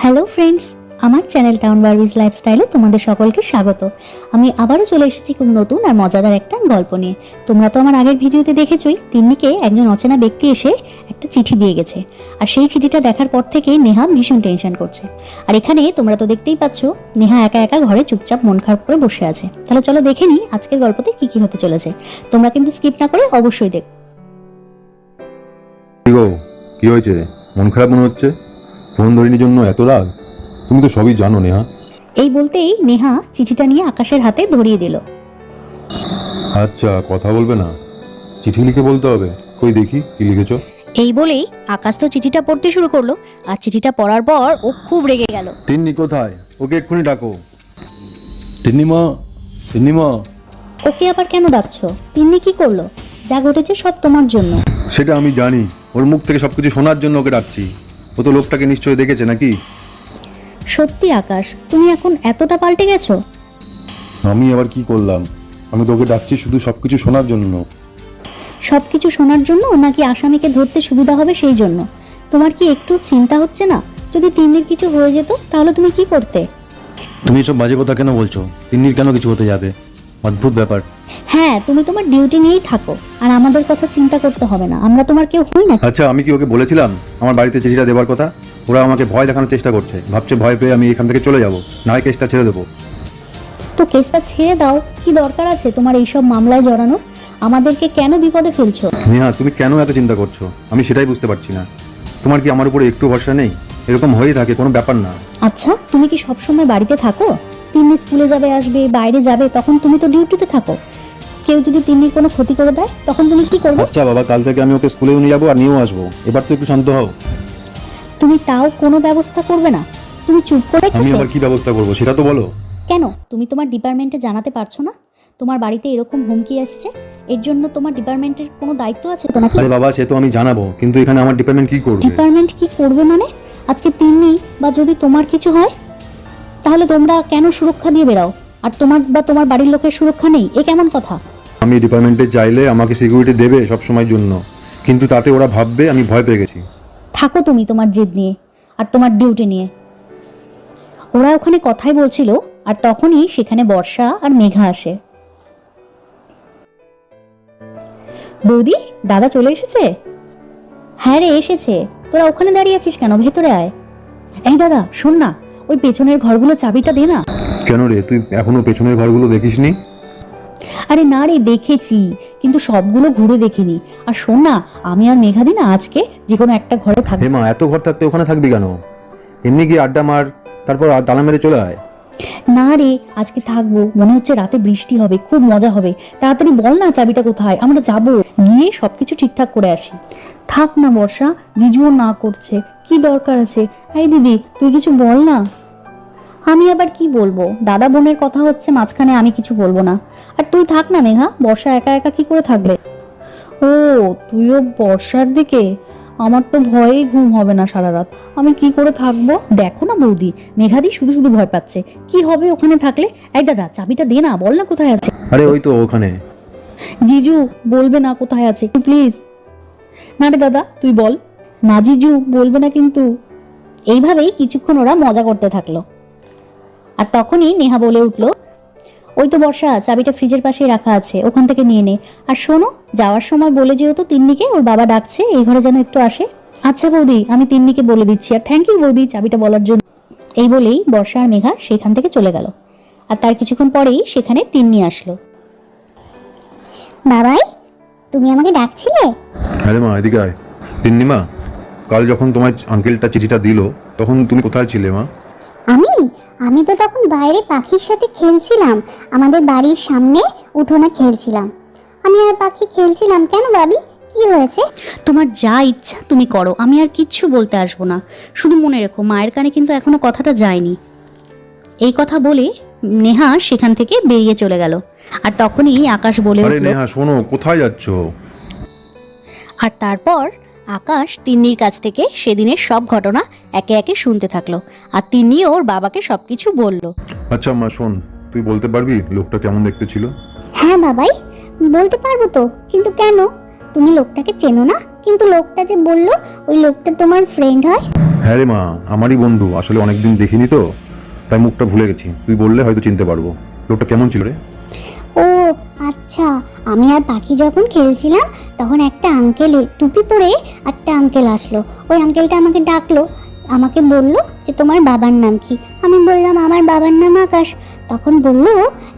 Hello friends আমার channel town বার্বিজ লাইফস্টাইলে তোমাদের সকলকে স্বাগত। আমি আবারও চলে এসেছি খুব নতুন আর মজাদার একটা গল্প নিয়ে। তোমরা তো আমার আগের ভিডিওতে দেখেছোই, তিন্নিকে একজন অচেনা ব্যক্তি এসে একটা চিঠি দিয়ে গেছে। আর সেই চিঠিটা দেখার পর থেকে নেহা ভীষণ টেনশন করছে। আর এখানে তোমরা তো দেখতেই পাচ্ছ, নেহা একা একা ঘরে চুপচাপ মন খারাপ করে বসে আছে। তাহলে চলো দেখে নিই আজকের গল্পতে কি কি হতে চলেছে। তোমরা কিন্তু স্কিপ না করে অবশ্যই দেখ। কি হয়েছে? মন খারাপ মনে হচ্ছে? ফোন ধরিনি জন্য এত রাগ? তুমি তো সবই জানো নেহা। এই বলতেই নেহা চিঠিটা নিয়ে আকাশের হাতে ধরিয়ে দিল। আচ্ছা কথা বলবে না। চিঠি লিখে বলতে হবে। কই দেখি কি লিখেছো? এই বলেই আকাশ তো চিঠিটা পড়তে শুরু করল আর চিঠিটা পড়ার পর ও খুব রেগে গেল। তিন্নি কোথায়? ওকে এক্ষুনি ডাকো। তিন্নিমা তিন্নিমা ওকে আবার কেন ডাকছো? তিন্নি কি করল? যা ঘটেছে সব তোমার জন্য। সেটা আমি জানি। ওর মুখ থেকে সবকিছু শোনার জন্য ওকে ডাকছি। ও তো লোকটাকে নিশ্চয়ই দেখেছে নাকি? সত্যি আকাশ তুমি এখন এতটা পাল্টে গেছো? আমি আবার কি করলাম? আমি তোকে ডাকছি শুধু সবকিছু শোনার জন্য। সব কিছু শোনার জন্য নাকি আসামিকে ধরতে সুবিধা হবে সেই জন্য? তোমার কি একটু চিন্তা হচ্ছে না? যদি তিন্নির কিছু হয়ে যেত তাহলে তুমি কি করতে? তুমি এসব বাজে কথা কেন বলছো? তিন্নির কেন কিছু হতে যাবে? অদ্ভুত ব্যাপার। হ্যাঁ তুমি তোমার ডিউটি নিয়েই থাকো আর আমাদের কথা চিন্তা করতে হবে না। আমরা তোমার কেউ হই না। আচ্ছা আমি কি ওকে বলেছিলাম? আমার বাড়িতে চিঠিটা দেওয়ার কথা? ওরা আমাকে ভয় দেখানোর চেষ্টা করছে। ভাবছে ভয় পেয়ে আমি এখান থেকে চলে যাব না হয় কেসটা ছেড়ে দেবো। তো কেসটা ছেড়ে দাও কি দরকার আছে তোমার এইসব মামলায় জড়ানো আমাদেরকে কেন বিপদে ফেলছো? নেহা তুমি কেন এত চিন্তা করছ? আমি সেটাই বুঝতে পারছি না। তোমার কি আমার উপরে একটু ভরসা নেই? এরকম হয়েই থাকে কোনো ব্যাপার না। আচ্ছা তুমি কি সবসময় বাড়িতে থাকো? তিন্নি স্কুলে যাবে আসবে বাইরে যাবে তখন তুমি তো ডিউটিতে থাকো। কেউ যদি তিন্নির কোনো ক্ষতি করে দেয় তখন তুমি কি করবে? আচ্ছা বাবা কাল থেকে আমি ওকে স্কুলেও নিয়ে যাব আর নিয়েও আসব। এবার তো একটু শান্ত হও। তুমি তাও কোনো ব্যবস্থা করবে না? তুমি চুপ করে আমি আবার কি ব্যবস্থা করব সেটা তো বলো। কেন? তুমি তোমার ডিপার্টমেন্টে জানাতে পারছ না? তোমার বাড়িতে এরকম হুমকি আসছে? এর জন্য তোমার ডিপার্টমেন্টের কোনো দায়িত্ব আছে তো নাকি? আরে বাবা সে তো আমি জানাব কিন্তু এখানে আমার ডিপার্টমেন্ট কি করবে? ডিপার্টমেন্ট কি করবে মানে? আজকে তিন্নি বা যদি তোমার কিছু হয় তাহলে তোমরা কেন সুরক্ষা দিয়ে বেরাও আর তোমার বা তোমার বাড়ির লোকের সুরক্ষা নেই এ কেমন কথা? আমি ডিপার্টমেন্টে চাইলে আমাকে সিকিউরিটি দেবে সব সময়ের জন্য কিন্তু তাতে ওরা ভাববে আমি ভয় পেয়ে গেছি। থাকো তুমি তোমার জেদ নিয়ে আর তোমার ডিউটি নিয়ে। ওরা ওখানে কথাই বলছিল আর তখনই সেখানে বর্ষা আর মেঘা আসে। বৌদি, দাদা চলে এসেছে? হ্যাঁ রে, এসেছে। তোরা ওখানে দাঁড়িয়ে আছিস কেন? ভেতরে আয়। এই দাদা, শোন না, ওই পেছনের ঘরগুলো চাবিটা দে না। কেন রে? তুই এখনও পেছনের ঘরগুলো দেখিসনি? আরে না রে দেখেছি। কিন্তু সবগুলো ঘুরে দেখিনি। আর শোন না আমি আর মেঘাদি না আজকে যে কোনো একটা ঘরে থাকব মা এত ঘর থাকতে ওখানে থাকবি কেন? এমনি কি আড্ডা মার তারপর তালা মেরে চলে আয়। না রে আজকে থাকব। মনে হচ্ছে রাতে বৃষ্টি হবে খুব মজা হবে। তাড়াতাড়ি বল না চাবিটা কোথায়? আমরা যাব। গিয়ে সবকিছু ঠিকঠাক করে আসি। থাক না বর্ষা জিজুও না করছে। কি দরকার আছে? এই দিদি তুই কিছু বল না। আমি আবার কি বলব? দাদা বোনের কথা হচ্ছে মাঝখানে আমি কিছু বলব না। আর তুই থাক না মেঘা বর্ষা একা একা কি করে থাকবে? ও তুইও বর্ষার দিকে? আমার তো ভয়েই ঘুম হবে না সারা রাত আমি কি করে থাকব? দেখো না বৌদি মেঘাদি শুধু শুধু ভয় পাচ্ছে। কি হবে ওখানে থাকলে? এই দাদা চাবিটা দে না বল না কোথায় আছে। আরে ওই তো ওখানে। জিজু বলবে না কোথায় আছে। প্লিজ। না রে দাদা তুই বল। না জিজু বলবে না কিন্তু। এইভাবেই কিছুক্ষণ ওরা মজা করতে থাকল। আর তখনই নেহা বলে উঠল ওই তো বর্ষা চাবিটা ফ্রিজের পাশেই রাখা আছে ওখান থেকে নিয়ে নে। আর শোনো যাওয়ার সময় বলে যেহেতু তিন্নিকে ওর বাবা ডাকছে এই ঘরে যেন একটু আসে। আচ্ছা বৌদি আমি তিন্নিকে বলে দিচ্ছি আর থ্যাংক ইউ বৌদি চাবিটা বলার জন্য। এই বলেই বর্ষা আর মেঘা সেখান থেকে চলে গেল। আর তার কিছুক্ষণ পরেই সেখানে তিন্নি আসলো। বাবাই তুমি আমাকে ডাকছিলে? আরে মা এদিকে আয়। তিন্নিমা কাল যখন তোমার আঙ্কেলটা চিঠিটা দিল তখন তুমি কোথায় ছিলে মা? আমি? আমি তো তখন বাইরে পাখির সাথে খেলছিলাম। আমাদের বাড়ির সামনে উঠোনে খেলছিলাম। আমি আর পাখি খেলছিলাম কেন ভাবি? কি হয়েছে? তোমার যা ইচ্ছা তুমি করো আমি আর কিচ্ছু বলতে আসব না। শুধু মনে রেখো মায়ের কানে কিন্তু এখনও কথাটা যায়নি। এই কথা বলে নেহা সেখান থেকে বেরিয়ে চলে গেল। আর তখনই আকাশ বলে আরে নেহা শোনো কোথায় যাচ্ছ? আর তারপর আকাশ তিন্নির কাছ থেকে সেদিনের সব ঘটনা একে একে শুনতে থাকল আর তিন্নি ওর বাবাকে সবকিছু বলল। আচ্ছা মা শোন তুই বলতে পারবি লোকটা কেমন দেখতে ছিল? হ্যাঁ বাবাই বলতে পারব তো কিন্তু কেন? তুমি লোকটাকে চেনো না? কিন্তু লোকটা যে বলল ওই লোকটা তোমার ফ্রেন্ড হয়? হ্যাঁ রে মা আমারই বন্ধু আসলে অনেকদিন দেখিনি তো তাই মুখটা ভুলে গেছি। তুই বললে হয়তো চিনতে পারব। লোকটা কেমন ছিল রে? ও আচ্ছা আমি আর পাখি যখন খেলছিলাম, তখন একটা আঙ্কেল টুপি পরে একটা আঙ্কেল আসলো। ওই আঙ্কেলটা আমাকে ডাকলো, আমাকে বলল যে, তোমার বাবার নাম কি? আমি বললাম, আমার বাবার নাম আকাশ। তখন বলল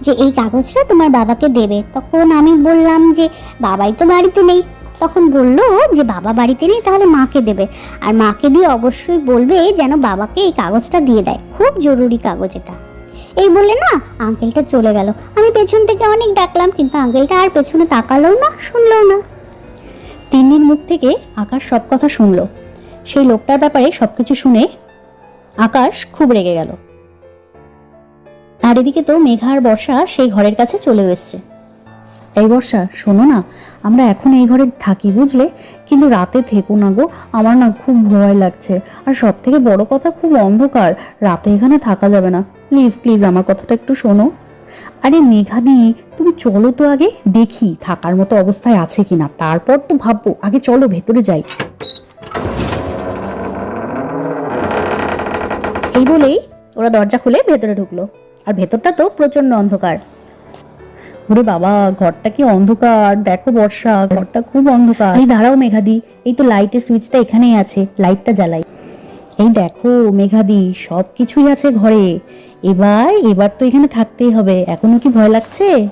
যে, এই কাগজটা তোমার বাবাকে দেবে। তখন আমি বললাম যে, বাবাই তো বাড়িতে নেই। তখন বলল যে, বাবা বাড়িতে নেই, তাহলে মাকে দেবে। আর মাকে দিয়ে অবশ্যই বলবে যেন বাবাকে এই কাগজটা দিয়ে দেয়। খুব জরুরি কাগজ এটা। এই বলে না আঙ্কেলটা চলে গেল। আমি পেছন থেকে অনেক ডাকলাম, কিন্তু আঙ্কেলটা আর পেছনে তাকালোও না, শুনলেও না। তিন্নির মুখ থেকে আকাশ সব কথা শুনলো। সেই লোকটার ব্যাপারে সবকিছু শুনে আকাশ খুব রেগে গেল। আর এদিকে তো মেঘা আর বর্ষা সেই ঘরের কাছে চলে এসছে। এই বর্ষা, শোনো না, আমরা এখন এই ঘরে থাকি বুঝলে? কিন্তু রাতে থেকো না গো, আমার না খুব ভয় লাগছে। আর সব থেকে বড় কথা, খুব অন্ধকার। রাতে এখানে থাকা যাবে না। প্লিজ প্লিজ আমার কথাটা একটু শোনো। আরে মেঘাদি, তুমি চলো তো আগে, দেখি থাকার মতো অবস্থায় আছে কিনা। তারপর তো ভাববো, আগে চলো, ভেতরে যাই। এই বলেই ওরা দরজা খুলে ভেতরে ঢুকলো। আর ভেতরটা তো প্রচণ্ড অন্ধকার। ওরে বাবা, ঘরটা কি অন্ধকার? দেখো বর্ষা, ঘরটা খুব অন্ধকার। এই দাঁড়াও মেঘাদি, এই তো লাইটের সুইচটা এখানেই আছে লাইটটা জ্বালাই। এই দেখো, মেঘাদি সব কিছুই আছে ঘরে। এবার এবার তো এখানে থাকতেই হবে। এখনও কি ভয় লাগছে?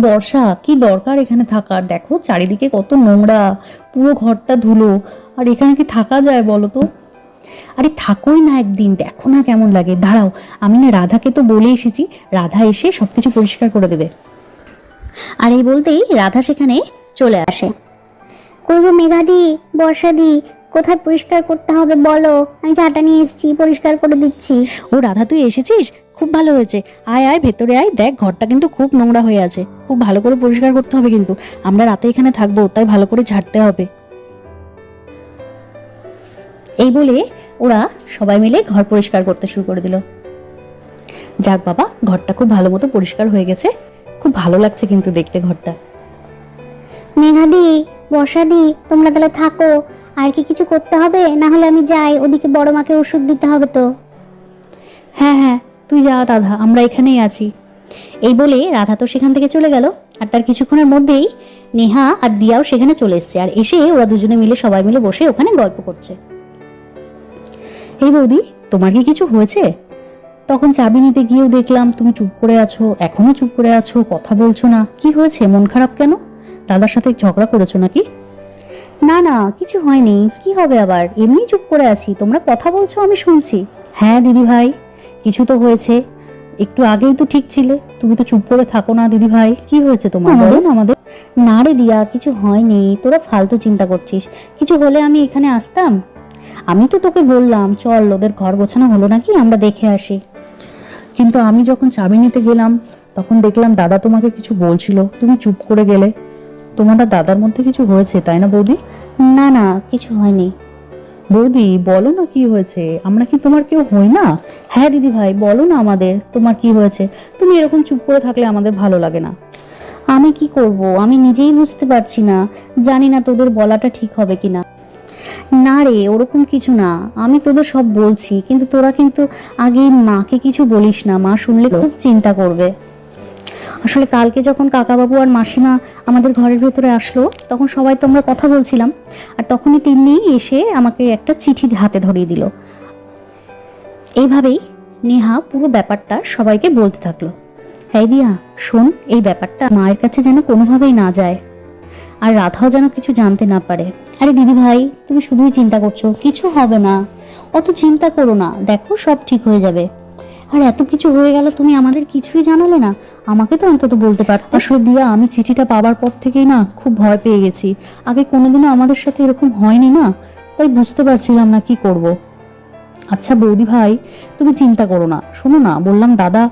বর্ষা, কি দরকার এখানে থাকার? দেখো, চারিদিকে কত নোংরা, পুরো ঘরটা ধুলো। আর এখানে কি থাকা যায় বলো তো? আরে থাকোই না একদিন, দেখো না কেমন লাগে। দাঁড়াও, আমি না রাধাকে তো বলে এসেছি, রাধা এসে সবকিছু পরিষ্কার করে দেবে। আর এই বলতেই রাধা সেখানে চলে আসে। গো মেঘাদি, বর্ষাদি কোথায় পরিষ্কার করতে হবে বলো? আমি ঝাঁটা নিয়ে এসেছি পরিষ্কার করে দিচ্ছি। ও রাধা তুই এসেছিস? খুব ভালো হয়েছে। আয় আয় ভেতরে আয় দেখ ঘরটা কিন্তু খুব নোংরা হয়ে আছে। খুব ভালো করে পরিষ্কার করতে হবে কিন্তু। আমরা রাতে এখানে থাকব তাই ভালো করে ঝাড়তে হবে। এই বলে ওরা সবাই মিলে ঘর পরিষ্কার করতে শুরু করে দিল। যাক বাবা ঘরটা খুব ভালো মতো পরিষ্কার হয়ে গেছে। খুব ভালো লাগছে কিন্তু দেখতে ঘরটা। মেঘাদি বর্ষাদি তোমরা তাহলে থাকো। আর কি কিছু করতে হবে? না হলে আমি যাই, ওদিকে বড় মাকে ওষুধ দিতে হবে তো। হ্যাঁ হ্যাঁ তুই যা রাধা, আমরা এখানেই আছি। এই বলে রাধা তো সেখান থেকে চলে গেল, আর তার কিছুক্ষণের মধ্যেই নেহা আর দিয়াও সেখানে চলে এসছে, আর এসে ওরা দুজনে মিলে সবাই মিলে বসে ওখানে গল্প করছে। এই বৌদি, তোমার কি কিছু হয়েছে? তখন চাবি নিতে গিয়েও দেখলাম, তুমি চুপ করে আছো, এখনও চুপ করে আছো, কথা বলছো না। কি হয়েছে, মন খারাপ কেন? দাদার সাথে ঝগড়া করেছ নাকি? না না কিছু হয়নি কি হবে আবার এমনি চুপ করে আছি তোমরা কথা বলছো আমি শুনছি হ্যাঁ দিদি ভাই কিছু তো হয়েছে একটু আগেই তো ঠিক ছিলে তুমি তো চুপ করে থাকো না দিদি ভাই কি হয়েছে তোমার বলো না আমাদের না রে দিয়া কিছু হয়নি তোরা ফালতু চিন্তা করছিস কিছু হলে আমি এখানে আসতাম আমি তো তোকে বললাম চল ওদের ঘর গোছানো হলো নাকি আমরা দেখে আসি কিন্তু আমি যখন চাবি নিতে গেলাম তখন দেখলাম দাদা তোমাকে কিছু বলছিল তুমি চুপ করে গেলে তোমার আর দাদার মধ্যে কিছু হয়েছে তাই না বৌদি? না না কিছু হয়নি। বৌদি বলো না কি হয়েছে? আমরা কি তোমার কেউ হই না? হ্যাঁ দিদি ভাই বলো না আমাদের তোমার কি হয়েছে। তুমি এরকম চুপ করে থাকলে আমাদের ভালো লাগে না। আমি কি করব? আমি নিজেই বুঝতে পারছি না। জানি না তোদের বলাটা ঠিক হবে কিনা। না রে ওরকম কিছু না। আমি তোদের সব বলছি কিন্তু তোরা কিন্তু আগে মাকে কিছু বলিস না। মা শুনলে খুব চিন্তা করবে। আসলে কালকে যখন কাকাবাবু আর মাসিমা আমাদের ঘরের ভেতরে আসলো, তখন সবাই তো আমরা কথা বলছিলাম, আর তখনই তিনি এসে আমাকে একটা চিঠি হাতে ধরিয়ে দিল। এইভাবেই নেহা পুরো ব্যাপারটা সবাইকে বলতে থাকল। হ্যাঁ দিয়া, শোন, এই ব্যাপারটা মায়ের কাছে যেন কোনোভাবেই না যায়, আর রাধাও যেন কিছু জানতে না পারে। আরে দিদি ভাই, তুমি শুধুই চিন্তা করছ, কিছু হবে না। অত চিন্তা করো না, দেখো সব ঠিক হয়ে যাবে। আর এত কিছু হয়ে গেল, তুমি আমাদের কিছুই জানালে না। আমাকে তো অন্তত বলতে পারতো। আসলে দিয়া, আমি চিঠিটা পাবার পর থেকেই না খুব ভয় পেয়ে গেছি। আগে কোনোদিনও আমাদের সাথে এরকম হয়নি না? তাই বুঝতে পারছিলাম না কি করব। আচ্ছা বৌদি ভাই, তুমি চিন্তা করো না। শোনো না, বললাম দাদা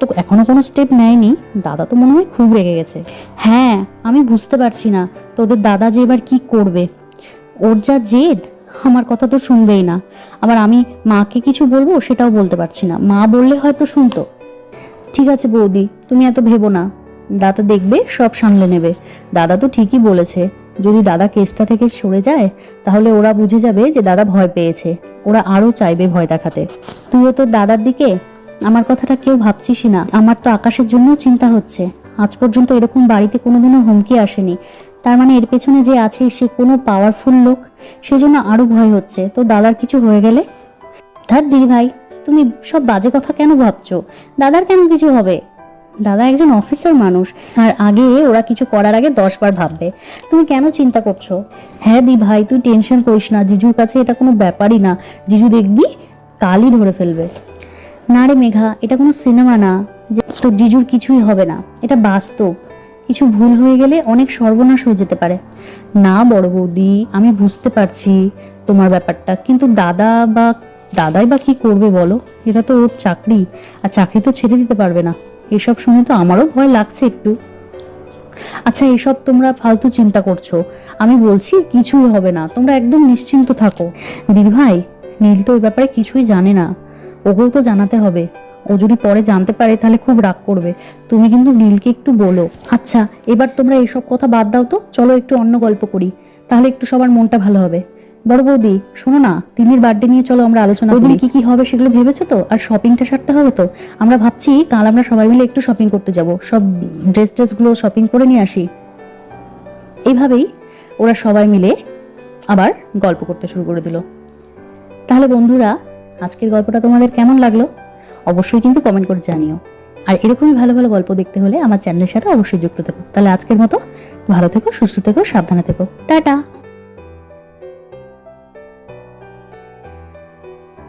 তো এখনও কোনো স্টেপ নেয়নি। দাদা তো মনে হয় খুব রেগে গেছে। হ্যাঁ আমি বুঝতে পারছি না। তোদের দাদা যে এবার কি করবে? ওর যা জেদ আমার কথা তো শুনবেই না। আবার আমি মাকে কিছু বলব সেটাও বলতে পারছি না। মা বললে হয়তো শুনতো। ঠিক আছে বৌদি, তুমি এত ভেবো না। দাদা দেখবে, সব সামলে নেবে। দাদা তো ঠিকই বলেছে, যদি দাদা কেসটা থেকে সরে যায়, তাহলে ওরা বুঝে যাবে যে দাদা ভয় পেয়েছে। ওরা আরও চাইবে ভয় দেখাতে। তুইও তোর দাদার দিকে? আমার কথাটা কেউ ভাবছিসই না। আমার তো আকাশের জন্য চিন্তা হচ্ছে। আজ পর্যন্ত এরকম বাড়িতে কোনোদিনও হুমকি আসেনি। তার মানে এর পেছনে যে আছে সে কোনো পাওয়ারফুল লোক, সেজন্য আরও ভয় হচ্ছে। তো দাদার কিছু হয়ে গেলে? ধার দিদি ভাই, তুমি সব বাজে কথা কেন ভাবছ? দাদার কেন কিছু হবে? দাদা একজন অফিসার মানুষ, আর আগে ওরা কিছু করার আগে দশ বার ভাববে। তুমি কেন চিন্তা করছ? হ্যাঁ দি ভাই, তুই টেনশন করিস না। জিজুর কাছে এটা কোনো ব্যাপারই না। জিজু দেখবি কালই ধরে ফেলবে। না রে মেঘা, এটা কোনো সিনেমা না। যে তোর জিজুর কিছুই হবে না। এটা বাস্তব। কিছু ভুল হয়ে গেলে অনেক সর্বনাশ হয়ে যেতে পারে। না, বড় বৌদি, আমি বুঝতে পারছি তোমার ব্যাপারটা, কিন্তু দাদা বা, দাদাই বা কি করবে বলো? এটা তো ওর চাকরি, আর চাকরি তো ছেড়ে দিতে পারবে না। এসব শুনে তো আমারও ভয় লাগছে একটু। আচ্ছা এসব তোমরা ফালতু চিন্তা করছ। আমি বলছি কিছুই হবে না, তোমরা একদম নিশ্চিন্ত থাকো। দিদি ভাই নীল তো ওই ব্যাপারে কিছুই জানে না। ওকেও তো জানাতে হবে। ও যদি পরে জানতে পারে তাহলে খুব রাগ করবে। তুমি কিন্তু নীলকে একটু বলো। আচ্ছা এবার তোমরা এসব কথা বাদ দাও তো। চলো একটু অন্য গল্প করি। তাহলে একটু সবার মনটা ভালো হবে। বড় বৌদি শোনো না তিনির বার্থডে নিয়ে চলো আমরা আলোচনা করি। কি কি হবে সেগুলো ভেবেছো তো? আর শপিংটা সারতে হবে তো? আমরা ভাবছি কাল আমরা সবাই মিলে একটু শপিং করতে যাব। সব ড্রেস ট্রেসগুলো শপিং করে নিয়ে আসি। এইভাবেই ওরা সবাই মিলে আবার গল্প করতে শুরু করে দিল। তাহলে বন্ধুরা আজকের গল্পটা তোমাদের কেমন লাগল? অবশ্যই কিন্তু কমেন্ট করে জানিও। আর এরকমই ভালো ভালো গল্প দেখতে হলে আমার চ্যানেলের সাথে অবশ্যই যুক্ত থেকো। তাহলে আজকের মতো ভালো থেকো, সুস্থ থেকো, সাবধানে থেকো। টাটা!